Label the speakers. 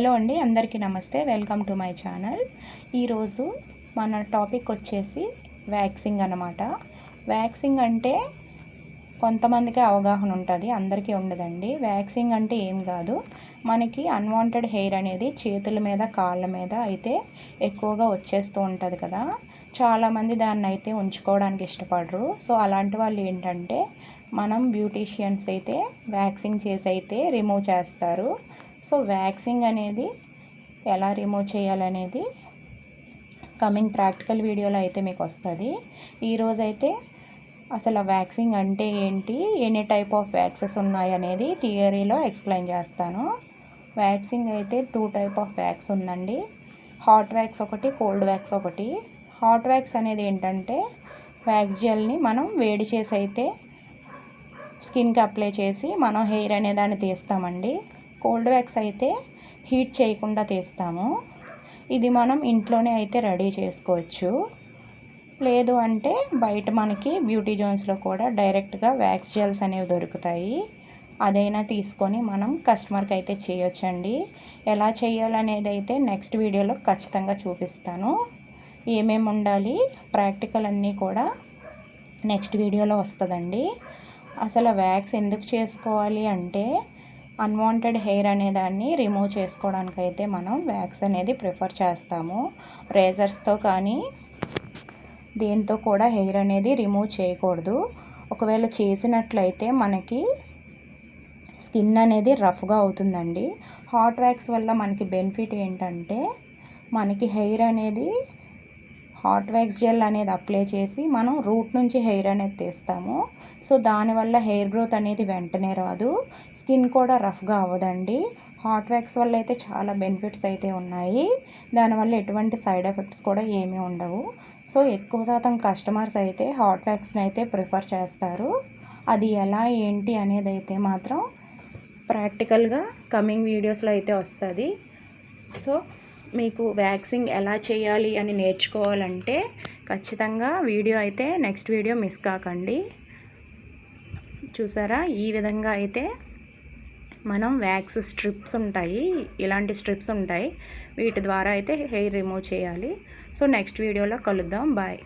Speaker 1: Hello అండి అందరికీ నమస్తే. Welcome to my channel. ఈరోజు మన టాపిక్ వచ్చేసి వ్యాక్సింగ్ అనమాట వ్యాక్సింగ్ అంటే కొంతమందికి అవగాహన ఉంటుంది అందరికీ ఉండదండి. వ్యాక్సింగ్ అంటే ఏం కాదు. మనకి అన్వాంటెడ్ హెయిర్ అనేది చేతుల మీద కాళ్ళ మీద అయితే ఎక్కువగా వచ్చేస్తూ ఉంటుంది కదా. చాలామంది దాన్ని అయితే ఉంచుకోవడానికి ఇష్టపడరు. సో అలాంటి వాళ్ళు ఏంటంటే మనం బ్యూటీషియన్స్ అయితే వ్యాక్సింగ్ చేసి అయితే రిమూవ్ చేస్తారు. సో వ్యాక్సింగ్ అనేది ఎలా రిమూవ్ చేయాలనేది కమింగ్ ప్రాక్టికల్ వీడియోలో అయితే మీకు వస్తుంది. ఈరోజైతే అసలు వ్యాక్సింగ్ అంటే ఏంటి ఎన్ని టైప్ ఆఫ్ వ్యాక్సెస్ ఉన్నాయి అనేది థియరీలో ఎక్స్ప్లెయిన్ చేస్తాను. వ్యాక్సింగ్ అయితే టూ టైప్ ఆఫ్ వ్యాక్స్ ఉందండి. హాట్ వ్యాక్స్ ఒకటి కోల్డ్ వ్యాక్స్ ఒకటి. హాట్ వ్యాక్స్ అనేది ఏంటంటే వ్యాక్స్ జెల్ని మనం వేడి చేసి అయితే స్కిన్కి అప్లై చేసి మనం హెయిర్ అనే దాన్ని తీస్తామండి. కోల్డ్ వ్యాక్స్ అయితే హీట్ చేయకుండా తీస్తాము. ఇది మనం ఇంట్లోనే అయితే రెడీ చేసుకోవచ్చు. లేదు అంటే బయట మనకి బ్యూటీ జోన్స్లో కూడా డైరెక్ట్గా వ్యాక్స్ జెల్స్ అనేవి దొరుకుతాయి. అదైనా తీసుకొని మనం కస్టమర్కి అయితే చేయొచ్చండి. ఎలా చేయాలనేది అయితే నెక్స్ట్ వీడియోలో ఖచ్చితంగా చూపిస్తాను. ఏమేమి ఉండాలి ప్రాక్టికల్ అన్నీ కూడా నెక్స్ట్ వీడియోలో వస్తుందండి. అసలు వ్యాక్స్ ఎందుకు చేసుకోవాలి అంటే అన్వాంటెడ్ హెయిర్ అనే దాన్ని రిమూవ్ చేసుకోవడానికి అయితే మనం వ్యాక్స్ అనేది ప్రిఫర్ చేస్తాము. రేజర్స్తో కానీ దేంతో కూడా హెయిర్ అనేది రిమూవ్ చేయకూడదు. ఒకవేళ చేసినట్లయితే మనకి స్కిన్ అనేది రఫ్గా అవుతుందండి. హాట్ వ్యాక్స్ వల్ల మనకి బెనిఫిట్ ఏంటంటే మనకి హెయిర్ అనేది హాట్ వ్యాక్స్ జెల్ అనేది అప్లై చేసి మనం రూట్ నుంచి హెయిర్ అనేది తీస్తాము. సో దానివల్ల హెయిర్ గ్రోత్ అనేది వెంటనే రాదు. స్కిన్ కూడా రఫ్గా అవ్వదండి. హాట్ వ్యాక్స్ వల్ల అయితే చాలా బెనిఫిట్స్ అయితే ఉన్నాయి. దానివల్ల ఎటువంటి సైడ్ ఎఫెక్ట్స్ కూడా ఏమీ ఉండవు. సో ఎక్కువ శాతం కస్టమర్స్ అయితే హాట్ వ్యాక్స్ని అయితే ప్రిఫర్ చేస్తారు. అది ఎలా ఏంటి అనేది అయితే మాత్రం ప్రాక్టికల్గా కమింగ్ వీడియోస్లో అయితే వస్తుంది. సో మీకు వ్యాక్సింగ్ ఎలా చేయాలి అని నేర్చుకోవాలంటే ఖచ్చితంగా వీడియో అయితే నెక్స్ట్ వీడియో మిస్ కాకండి. చూసారా? ఈ విధంగా అయితే మనం వ్యాక్స్ స్ట్రిప్స్ ఉంటాయి ఇలాంటి స్ట్రిప్స్ ఉంటాయి. వీటి ద్వారా అయితే హెయిర్ రిమూవ్ చేయాలి. సో నెక్స్ట్ వీడియోలో కలుద్దాం. బాయ్.